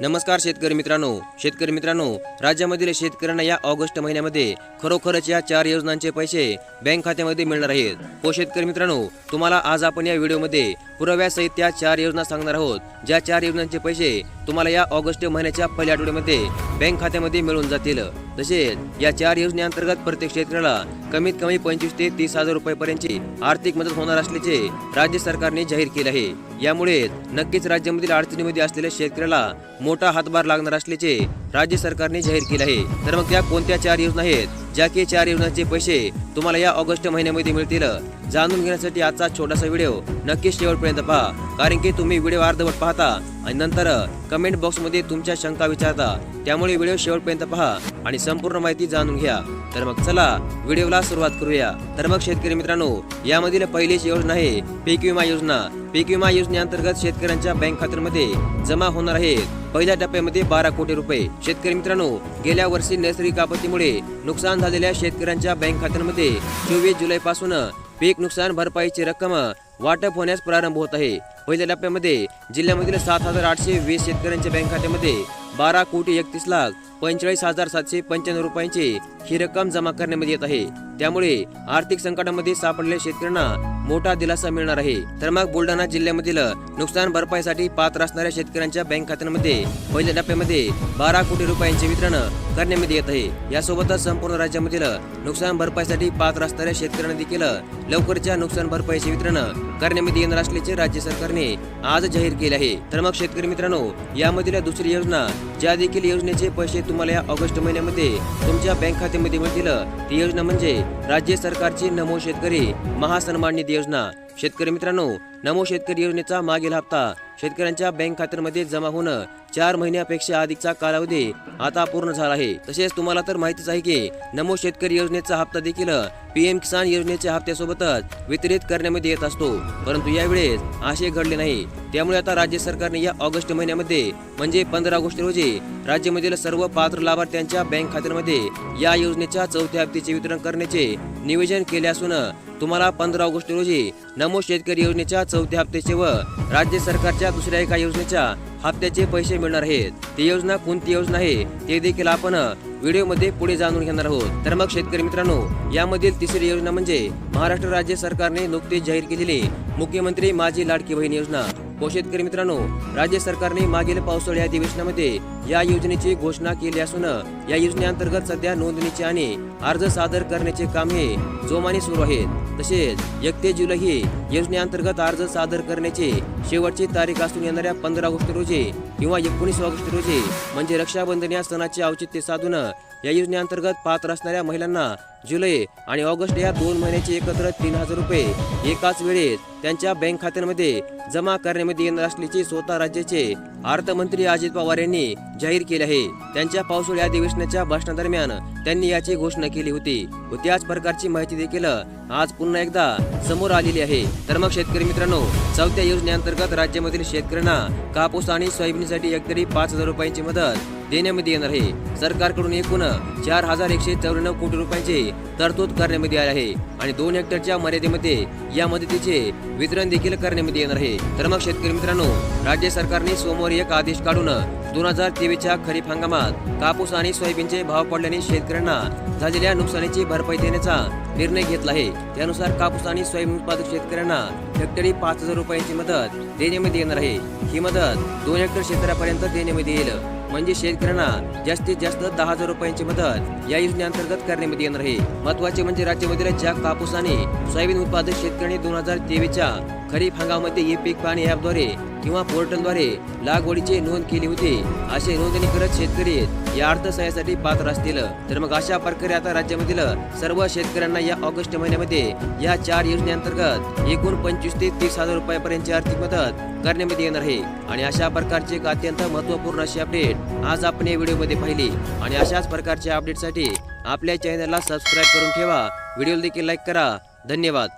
नमस्कार शेतकरी मित्रांनो. शेतकरी मित्रांनो राज्यामधील शेतकऱ्यांना या ऑगस्ट महिन्यामध्ये खरोखरच या चार योजनांचे पैसे बँक खात्यामध्ये मिळणार आहेत. हो शेतकरी मित्रांनो तुम्हाला आज आपण या व्हिडिओमध्ये पुराव्यासहित त्या चार योजना सांगणार आहोत. ज्या चार योजनांचे पैसे तुम्हाला या ऑगस्ट महिन्याच्या पहिल्या आठवड्यामध्ये बँक खात्यामध्ये मिळून जातील. तसेच या चार योजनेअंतर्गत प्रत्येक शेतकऱ्याला कमीत कमी पंचवीस ते तीस हजार रुपयापर्यंतची आर्थिक मदत होणार असल्याचे राज्य सरकारने जाहीर केले आहे. यामुळे नक्कीच राज्यामधील अडचणीमध्ये असलेल्या शेतकऱ्याला मोठा हातभार लागणार असल्याचे राज्य सरकारने जाहीर केले आहे. तर मग त्या कोणत्या चार योजना आहेत? ज्या की चार योजनांचे पैसे तुम्हाला या ऑगस्ट महिन्यामध्ये मिळतील जाणून घेण्यासाठी आजचा छोटासा व्हिडिओ नक्कीच शेवटपर्यंत पहा. कारण की तुम्ही व्हिडिओ अर्धवट पाहता आणि नंतर कमेंट बॉक्समध्ये तुमच्या शंका विचारता. त्यामुळे व्हिडिओ शेवटपर्यंत पहा आणि संपूर्ण माहिती जाणून घ्या. तर मग चला व्हिडिओला सुरुवात करूया. तर मग शेतकरी मित्रांनो यामधील पहिलीच योजना आहे पीक विमा योजना. पीक विमा योजनेअंतर्गत शेतकऱ्यांच्या बँक खात्यांमध्ये जमा होणार आहेत पहिल्या टप्प्यामध्ये बारा कोटी रुपये. शेतकरी मित्रांनो गेल्या वर्षी नैसर्गिक आपत्तीमुळे नुकसान झालेल्या शेतकऱ्यांच्या बँक खात्यांमध्ये चोवीस जुलै पासून पीक नुकसान भरपाईची रक्कम वाटप होण्यास प्रारंभ होत आहे. पहिल्या टप्प्यामध्ये जिल्ह्यामधील सात हजार आठशे वीस शेतकऱ्यांच्या बँक खात्यामध्ये बारा कोटी एकतीस लाख पंचेचाळीस हजार सातशे पंच्याण्णव रुपयांची ही रक्कम जमा करण्यामध्ये येत आहे. त्यामुळे आर्थिक संकटामध्ये सापडलेल्या शेतकऱ्यांना मोठा दिलासा मिळणार आहे. तर मग बुलढाणा जिल्ह्यामधील नुकसान भरपाईसाठी पात्र असणाऱ्या शेतकऱ्यांच्या बँक खात्यांमध्ये पहिल्या टप्प्यामध्ये बारा कोटी रुपयांचे वितरण करण्यामध्ये येत आहे. यासोबतच संपूर्ण राज्यामधील नुकसान भरपाईसाठी पात्र असणाऱ्या शेतकऱ्यांना देखील लवकरच्या नुकसान भरपाईचे वितरण करण्यामध्ये येणार असल्याचे राज्य सरकारने आज जाहीर केले आहे. तर मग शेतकरी मित्रांनो यामधील दुसरी योजना ज्या देखील योजनेचे पैसे तुम्हाला या ऑगस्ट महिन्यामध्ये तुमच्या बँक खात्यामध्ये मिळतील ती योजना म्हणजे राज्य सरकारची नमो शेतकरी महासन्मान निधी योजना. शेतकरी मित्रांनो नमो शेतकरी योजनेचा मागील हप्ता शेतकऱ्यांच्या बँक खात्यांमध्ये जमा होणं चार महिन्यापेक्षा अधिकचा कालावधी आता पूर्ण झाला आहे. तसेच तुम्हाला तर माहितीच आहे की नमो शेतकरी योजनेचा हप्ता देखील पीएम किसान योजनेच्या हप्त्यासोबतच वितरित करण्यामध्ये येत असतो. परंतु यावेळेस असे घडले नाही. त्यामुळे आता राज्य सरकारने या ऑगस्ट महिन्यामध्ये म्हणजे पंधरा ऑगस्ट रोजी राज्यामधील सर्व पात्र लाभार्थ्यांच्या बँक खात्यांमध्ये या योजनेच्या चौथ्या हप्त्याचे वितरण करण्याचे नियोजन केले असून तुम्हाला पंधरा ऑगस्ट रोजी नमो शेतकरी योजनेच्या चौथ्या हप्त्याचे व राज्य सरकारच्या दुसऱ्या एका योजनेच्या हप्त्याचे पैसे मिळणार आहेत. ती योजना कोणती योजना आहे ते देखील आपण व्हिडिओमध्ये पुढे जाणून घेणार आहोत. तर मग शेतकरी मित्रांनो यामधील तिसरी योजना म्हणजे महाराष्ट्र राज्य सरकारने नुकतीच जाहीर केलेली मुख्यमंत्री माझी लाडकी बहीण योजना. हो शेतकरी मित्रांनो राज्य सरकारने मागील पावसाळी अधिवेशनामध्ये या योजनेची घोषणा केली असून या योजनेअंतर्गत सध्या नोंदणीचे आणि अर्ज सादर करण्याचे काम हे जोमाने सुरू आहेत. तसेच एकतीस जुलै ही योजनेअंतर्गत अर्ज सादर करण्याची शेवटची तारीख असून येणाऱ्या पंधरा ऑगस्ट रोजी किंवा एकोणीस ऑगस्ट रोजी म्हणजे रक्षाबंधन या सणाचे औचित्य साधून या योजनेअंतर्गत पात्र असणाऱ्या महिलांना जुलै आणि ऑगस्ट या दोन महिन्याचे एकत्र तीन हजार रुपये एकाच वेळेस त्यांच्या बँक खात्यांमध्ये जमा करण्यामध्ये येणार असल्याचे स्वतः राज्याचे अर्थमंत्री अजित पवार यांनी जाहीर केले आहे. त्यांच्या पावसाळी अधिवेशनाच्या भाषणादरम्यान त्यांनी याची घोषणा केली होती व त्याच प्रकारची माहिती देखील आज पुन्हा एकदा समोर आलेली आहे. तर मग शेतकरी मित्रांनो चौथ्या योजनेअंतर्गत राज्यामधील शेतकऱ्यांना कापूस आणि सोयाबीनसाठी एकतरी पाच हजार रुपयांची मदत देण्यामध्ये येणार आहे. सरकारकडून एकूण चार हजार एकशे चौऱ्याण्णव कोटी रुपयांची तरतूद करण्यामध्ये आली आहे आणि दोन हेक्टरच्या मर्यादेमध्ये या मदतीचे वितरण देखील करण्यामध्ये येणार आहे. तर मग शेतकरी मित्रांनो राज्य सरकारने सोमवारी एक आदेश काढून दोन हजार तेवीसच्या खरीप हंगामात कापूस आणि सोयाबीनचे भाव पडल्याने शेतकऱ्यांना झालेल्या नुकसानीची भरपाई देण्याचा निर्णय घेतला आहे. त्यानुसार कापूस आणि सोयाबीन उत्पादक शेतकऱ्यांना हेक्टरी पाच हजार रुपयांची मदत देण्यामध्ये येणार आहे. ही मदत दोन हेक्टर क्षेत्रापर्यंत देण्यामध्ये येईल. म्हणजे शेतकऱ्यांना जास्तीत जास्त दहा हजार रुपयांची मदत या योजनेअंतर्गत करण्यामध्ये येणार आहे. महत्त्वाचे म्हणजे राज्यामधील ज्या कापूस आणि सोयाबीन उत्पादक शेतकऱ्यांनी दोन हजार तेवीसच्या खरीप हंगामामध्ये ई पीक पाणी ॲपद्वारे किंवा पोर्टलद्वारे लागवडीची नोंद केली होती. असे नोंदणी करत शेतकरी या अर्थसहाय्यासाठी पात्र असतील. तर मग अशा प्रकारे आता राज्यामधील सर्व शेतकऱ्यांना या ऑगस्ट महिन्यामध्ये या चार योजनेअंतर्गत एकूण पंचवीस ते तीस हजार रुपयापर्यंतची आर्थिक मदत करण्यामध्ये येणार आहे. आणि अशा प्रकारची एक अत्यंत महत्त्वपूर्ण अशी अपडेट आज आपण या व्हिडिओमध्ये पाहिली. आणि अशाच प्रकारच्या अपडेटसाठी आपल्या चॅनलला सबस्क्राईब करून ठेवा. व्हिडिओ देखील लाईक करा. धन्यवाद.